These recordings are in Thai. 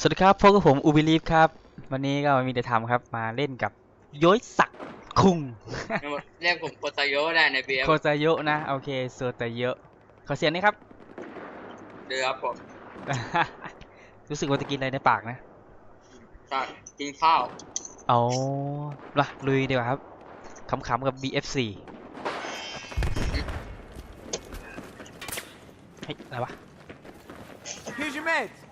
สวัสดีครับพบกับผมอูบิลีฟครับ วันนี้ก็มีแต่ทำครับ มาเล่นกับย้อยสักดิ์คุงเรียกผมโคตายโยได้ในเบียร์โคซาโยะนะ โอเคโซตาเยอะขอเสียงหนี้ครับเดือครับผม รู้สึกว่าจะกินอะไรในปากนะจะกินข้าวเอาละลุยดีกว่าครับขำๆกับ BF4 เฮ้ยอะไรวะ Here's your meds.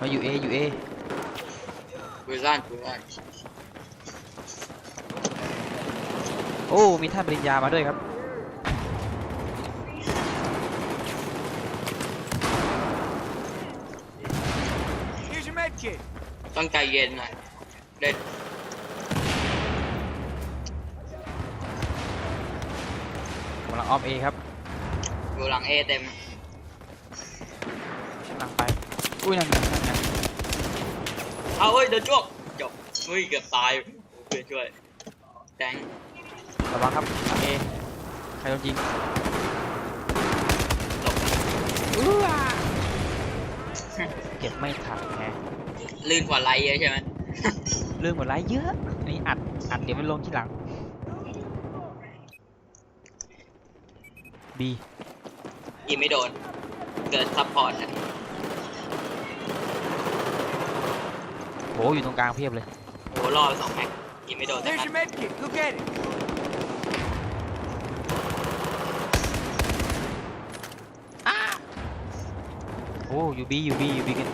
มาอยู่ A อยู่ A คุยร้านคุยร้านโอ้ มีท่านปริญญามาด้วยครับ Here's your med kit. ต้องใจเย็นหน่อยเด็ดกำลังออฟ A ครับ อยู่หลังเอเต็ม กำลังไป อุ้ยนั่นนั่นนั่นนั่นเอาเฮ้ยเดินจ้วกจบเฮ้ยเกือบตายเพื่อนช่วยแดงระวังครับหลัง A ใครโดนยิงหลบเก็บไม่ทันแฮะลื่นกว่าไรเยอะใช่ไหมเรื่องหมดไลฟ์เยอะอันนี้อัดอัดเดี๋ยวมันลงที่หลัง B ยิงไม่โดน เกิดซัพพอร์ตอะ โหอยู่ตรงกลางเพียบเลยโหล่อไปสองแม็กยิงไม่โดนแต่ There's นัด your med kit. Go get it. โอ้อยู่ B อยู่ B อยู่ B กัน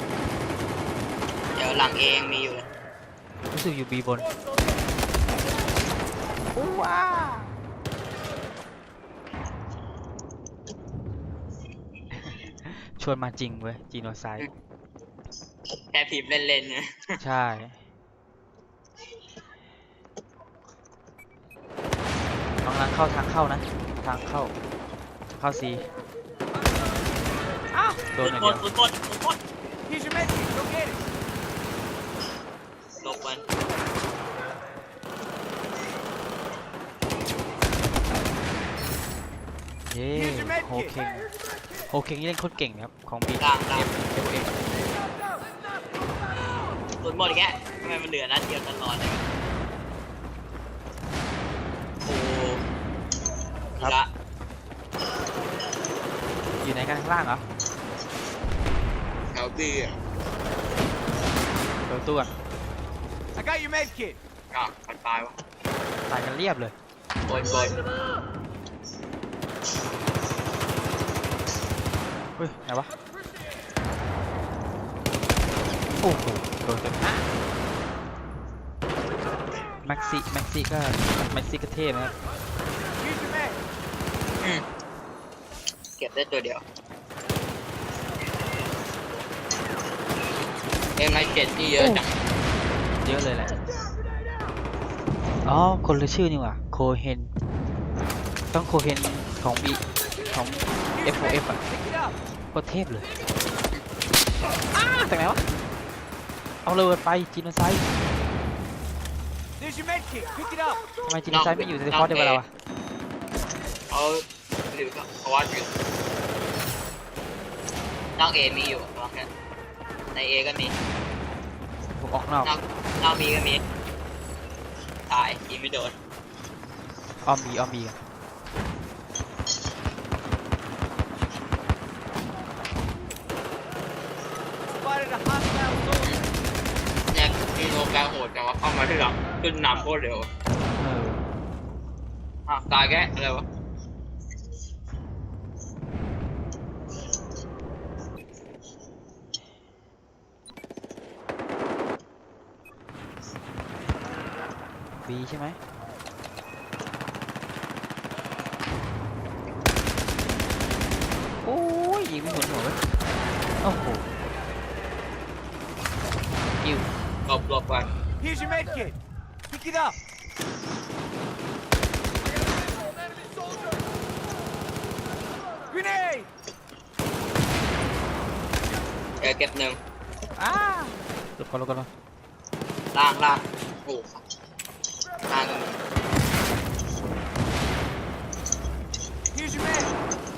เดี๋ยวหลังเอยังมีอยู่เลยรู้สึกอยู่ B บนชวนมาจริงเว้ยจีโนไซด์ แค่พิมพ์เล่นๆนะใช่ กำลังเข้าทางเข้านะ ทางเข้า เข้า C โดนอย่างหมเดีดยวหมดหมดหมด Here's your med kit. Go get it. หลบมันเย้ Here's your med โฮ kit. เค็งโฮเค็งนี่เล่นโคตรเก่งนะครับ ของ B ล่างล่าง F F F หมดหมดอีกแกทำไมมันเหลือนัดเดียวตลอดเลยโอ้ครับละอยู่ไหนกันข้างล่างเหรอแถวบีอะเปิดประตู้ก่อน I got your med kit. อะมันตายวะตายกันเรียบเลยโบยโบยเฮ้ยไหนวะ โอ้โหโดนเต็มหน้าแม็กซี่แม็กซี่ก็แม็กซี่ก็เท่นะครับ Here's your med. อืมเก็บได้ตัวเดียวเอ็มไอเจ็ดนี่เยอะจังเยอะเลยแหละอ๋อคนละชื่อนี่หว่าโคเฮนต้องโคเฮนของ B ของ F O F อะ Pick it up. โคตรเทพเลยอ้าจากไหนวะ เอาเลยไปจีโนไซด์ There's your med kit. Pick it up. ทำไมจีโนไซด์ไม่อยู่ในคอร์สเดียวกับเราอะเขาหรือเขาวัดอยู่นอกเอมีอยู่ลองกันในเอก็มีผมออกนอกนอกนอกมีก็มีตายยิงไม่โดนอ้อมบีอ้อมบีกัน Spotted a hostile soldier. เนี่ยมีโลกาโหดจังวะเข้ามาที่หลังขึ้นนำโคตรเร็วเอออะตายแกอะไรวะบีใช่ไหมโอ้ยยิงไม่หมุนหัวเว้ยโอ้โหยิว หลบหลบก่อน Here's your med kit. Pick it up. Grenade. เดี๋ยวเก็บหนึ่งอ้าหลบก่อนหลบก่อนหลบ ล่างล่างโอ้โหล่างก็มี Here's your med.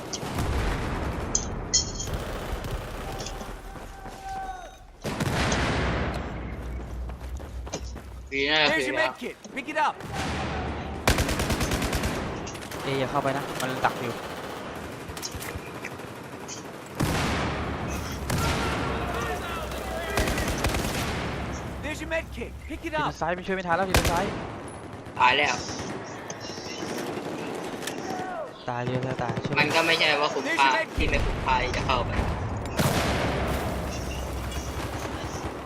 ปีน่าจะ There's คือ your แล้ว med kit. Pick it up. เออย่าเข้าไปนะ มันดักอยู่ There's your med kit. Pick it ทีม up. ซ้ายไม่ช่วยไม่ทันแล้วทีมซ้าย ตายแล้ว ตายเยอะแล้วตายช่วยมันก็ไม่ใช่ว่าคุ้มค่าที่ไม่คุ้มค่าที่จะเข้าไป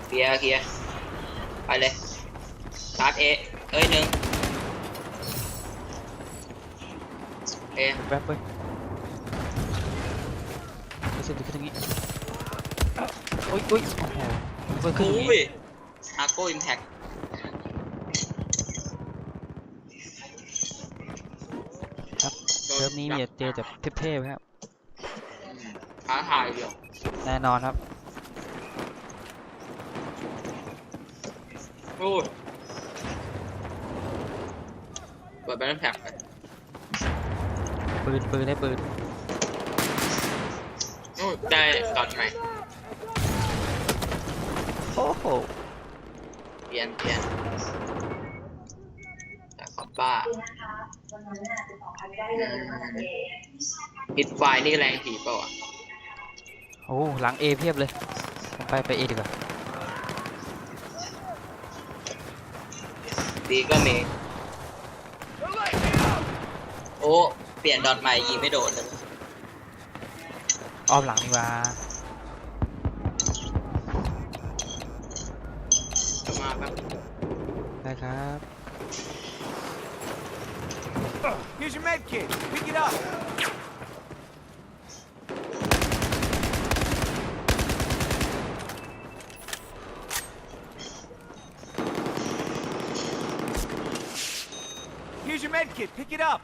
เคลียร์เคลียร์ไปเลย ชาร์จเอเอ้ยหนึ่งเอแป๊บเว้ยรู้สึกดีขึ้นตรงนี้โอ้ยโอ้ยโอ้โหเพิ่มขึ้นตรงอุ้ยนี้อาโก้อิมแพคครับเซิร์ฟนี้มีแต่เจอแต่เทพๆครับ ท้าทายเดียวแน่นอนครับ โอ้ย เปิดแบนแพ็คไปปืนปืนได้ปืนโอ้ยได้ก่อนใหม่ โอ้โหเปลี่ยนเปลี่ยนแต่ขอบบ้าฮิตไฟนี่แรงผีเปล่าวะโอ้หลังเอเพียบเลยผมไปไปเอดีกว่าดีก็มีโอ้เปลี่ยนดอทใหม่ยิงไม่โดดเลยอ้อมหลังดีกว่าจะมาแบบได้ครับ Here's your med kit. Pick it up. Here's your med kit. Pick it up.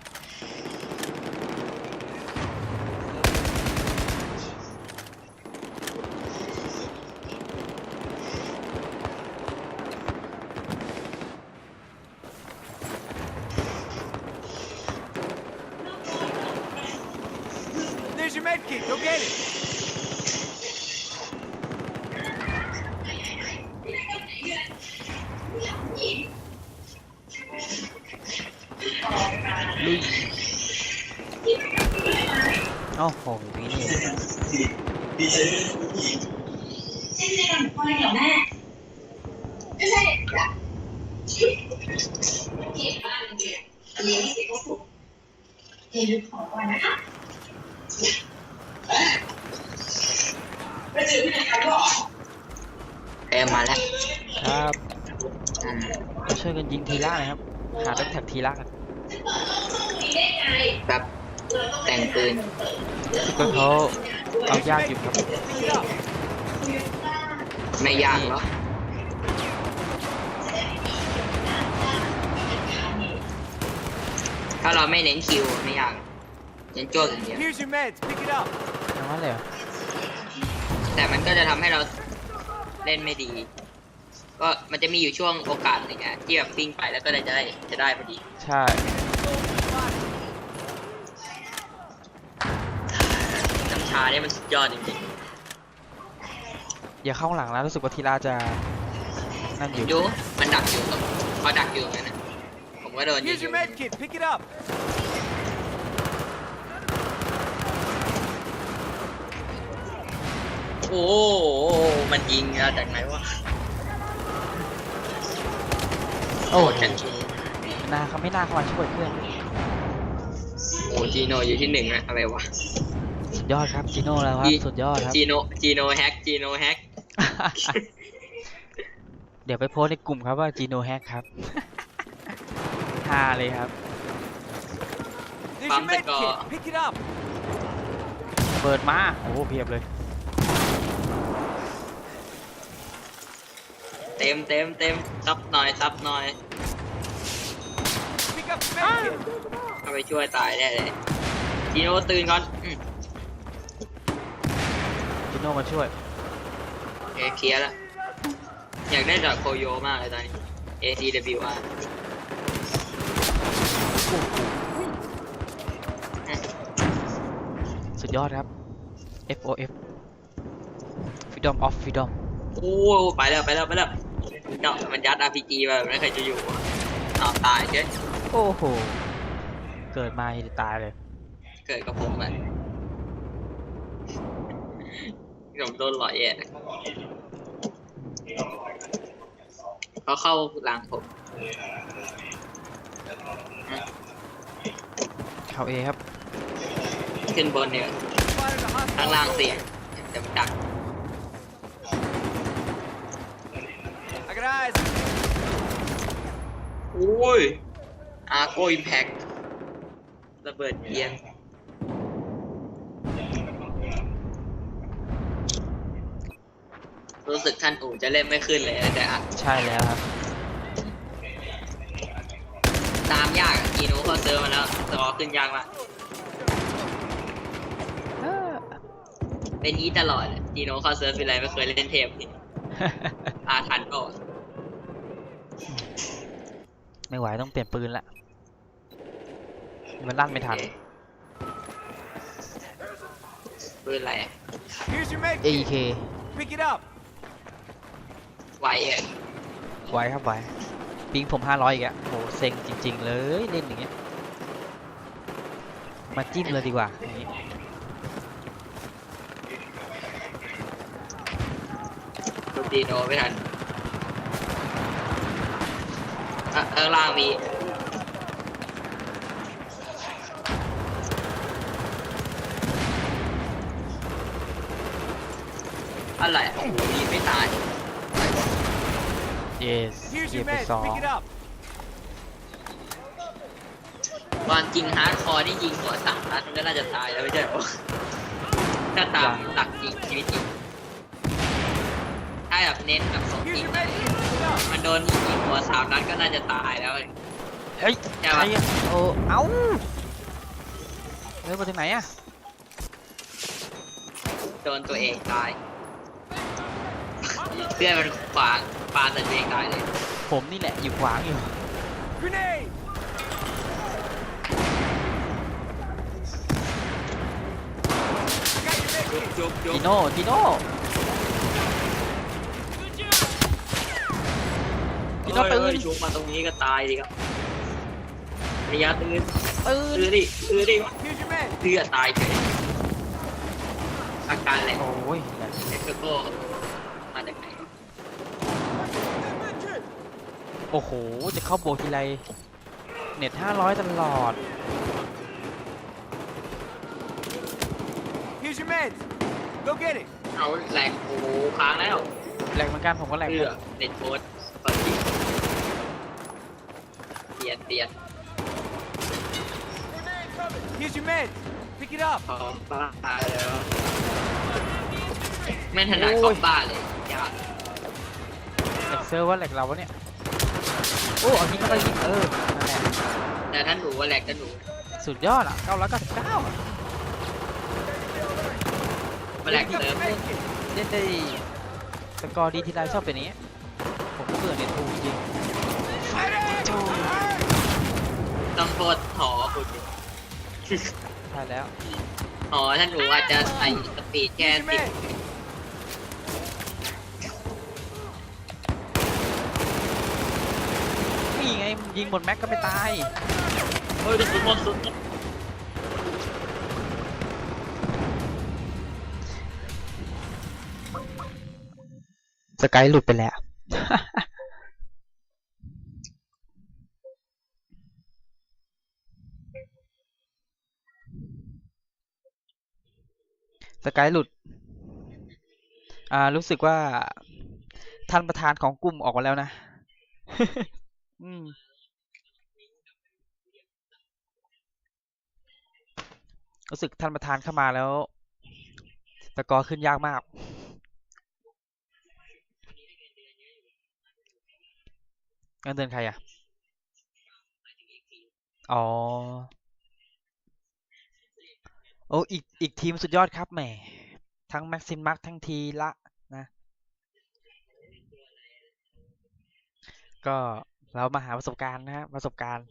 There's your med kit. Go get it. ลุย อ้าโหนี่ที่เรียนนเดีแม่ไม่ใช่แก่งมากเลยเรียนที่สิก็กเรีของวันนะคะไปเจอที่ไหนก่อเอมมาแล้ว ครับช่วยกันยิงทีล่านะครับ หาตั้งแถบทีล่าครับครับ แต่งปืนที่ก็เขาเอายากอยู่ครับ Pick it up. ไม่ยากหรอกถ้าเราไม่เน้นคิวไม่ยากเน้นโจ้อย่างเดียว Here's your meds. Pick it up. อย่างนั้นเลยเหรอแต่มันก็จะทำให้เราเล่นไม่ดี ก็มันจะมีอยู่ช่วงโอกาสหนึ่งอะที่แบบวิ่งไปแล้วก็เลยจะได้จะได้พอดี ใช่น้ำ ชาเนี่ยมันสุดยอดจริงอย่าเข้าข้างหลังแล้วรู้สึกว่าทีละจะนั่นอยู่ๆดูมันดักอยู่ตรงเขาดักอยู่ตรงนั้นนะผมก็โดนยิง Here's อยู่ your med kit. Pick it up. โอ้โหมันยิงมาจากไหนวะโอ้โหดกันทีนาเขาไม่น่าเข้ามาช่วยเพื่อนโอ้จีโนอยู่ที่หนึ่งนะอะไรวะ สุดยอดครับจีโน่แล้วครับจีสุดยอดครับจีโนจีโนแฮกจีโนแฮกเดี๋ยวไปโพสต์ในกลุ่มครับว่าจีโน่แฮกครับฮาเลยครับ There's your med Pump the kit. car. Pick it up. เปิดมา โอ้โหเพียบเลย เต็มเต็มเต็มซับหน่อยซับหน่อย Pick up your med kit. เข้าไปช่วยตายได้เลยจีโนตื่นก่อนอืมจี โน่มาช่วย โอเคเคลียร์แล้วอยากได้ดอกโคโยมากเลยตอนนี้ ACWR สุดยอดครับ FOF Freedom of Freedom โอ้ไปแล้วไปแล้วไปแล้วเนาะมันยัด RPG มาไม่เคยจะอยู่อ้าวตายเฉยโอ้โห เกิดมาจะตายเลย เกิดกับผมอะ ผมโดนหลอยแย่เขาเข้าหลังผม เขาเอครับ ขึ้นบนเนี่ย Fire the hostile ข้างล่างเสียงเดี๋ยวมันดัก I got eyes. อุ้ยอาร์โกอิมแพคระเบิดเอียง รู้สึกท่านอู๋จะเล่นไม่ขึ้นเลยนะแต่อัดใช่แล้วครับ ตามยากอะกีโนเขาเซิร์ฟมาแล้วสกอร์ขึ้นยากมากเป็นนี้ตลอดอะกีโนเขาเซิร์ฟเป็นไรไม่เคยเล่นเทพนี่อาทันก็ไม่ไหวต้องเปลี่ยนปืนละมันลั่นไม่ทันปืนอะไรอะ Here's your med kit. AEK Pick it up. ไหวอะไว้ครับไว้ปิงผมห้าร้อยอีกอะโหเซ็งจริง ๆ เลยเล่นอย่างเงี้ยมาจิ้มเลยดีกว่าอย่างงี้ดูตีโนไม่ทันอะข้างล่างมีอะไรโอ้โหยิงไม่ตาย yes Here's เกีย your ร์ไป med. สอง Pick it up. ความจริงฮาร์ดคอร์นี่ยิงหัวสามนัดมันก็น่าจะตายแล้วไม่ใช่เหรอถ้าตามหลักจริงชีวิตจริงถ้าแบบเน้นแบบสอง Here's ยิง your med kit. Pick it up. มันโดนยิงหัวสามนัดก็น่าจะตายแล้วเฮ้ยใช่ใครปะอะโอ้เอ้าเฮ้ยมาถึงไหนอะโดนตัวเองตายเพื่อนมันขวาง ปาแต่ตัวเองตายเลย ผมนี่แหละอยู่ขวางอยู่ Grenade. จุบจุบทีโน่ทีโน่ทีโน่เอ้ยปืเอ้นยชุบมาตรงนี้ก็ตายดิครับระยะตื้นปืนตื้อดิตื้อดิ Here's your med. เลือดตายเฉยอาการแหละโอ้ย เอ็กซ์โก้มาจากไหน โอ้โห จะเข้าโบกทีไร เน็ตห้าร้อยตลอด Here's your meds. Go get it. เอาแหลกโอ้โหค้างแล้วแหลกเหมือนกันผมก็แหลกเลือดเน็ตโค้ดเปิดดิเปลี่ยนเปลี่ยน Here's your meds. Pick it up. ขอบ้าเลยวะแม่นถนัดของบ้าเลยยาก แหลกเซิร์ฟว่าแหลกเราวะเนี่ย โอ้เอายิงเข้าไปยิงเออนั่นแหละแต่ท่านหนูว่าแหลกท่านหนูสุดยอดอะ999อะมาแหลก Pick up เติ your ม med kit. เล่นได้สกอร์ดีทีไรชอบเป็นอย่างเงี้ยผมก็เบื่อเน็ตทูจริงต้องโทษหอคุณใช่แล้วหอท่านหนูอาจจะใส่สปีดแค่ Here's your สิบ med. นี่ไง ยิงหมดแม็กก็ไม่ตาย เฮ้ยสุดหมดสุดหมดสกายหลุดไปแล้ว สกายหลุด อ่า รู้สึกว่าท่านประธานของกลุ่มออกมาแล้วนะ อืม รู้สึกท่านประธานเข้ามาแล้วสกอร์ขึ้นยากมาก เงินเดือนใครอะ อ๋อ โอ้ อีก อีกทีมสุดยอดครับแหม ทั้งแม็กซิมักทั้งทีละนะ ก็เรามาหาประสบการณ์นะฮะประสบการณ์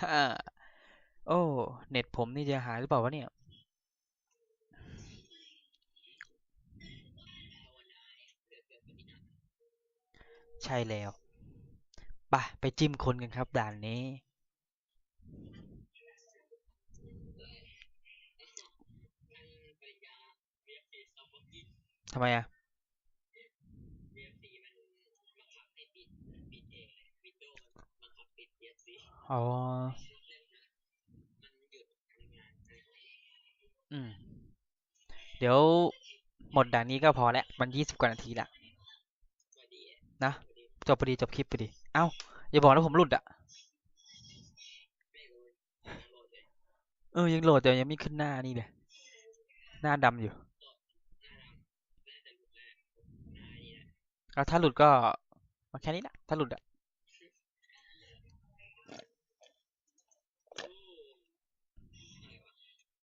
ฮ่าโอ้ เน็ตผมนี่จะหายหรือเปล่าวะเนี่ย ใช่แล้วปะไปจิ้มคนกันครับด่านนี้ ทำไมอะ อ๋อ อืม เดี๋ยวหมดด่านนี้ก็พอแล้ว มันยี่สิบกว่านาทีละนะจบพอดีจบคลิปพอดี เอ้า อย่าบอกนะผมหลุดอะ เออ ยังโหลดแต่ยังไม่ขึ้นหน้านี่เลย หน้าดำอยู่แล้วถ้าหลุดก็มาแค่นี้แหละถ้าหลุดอะ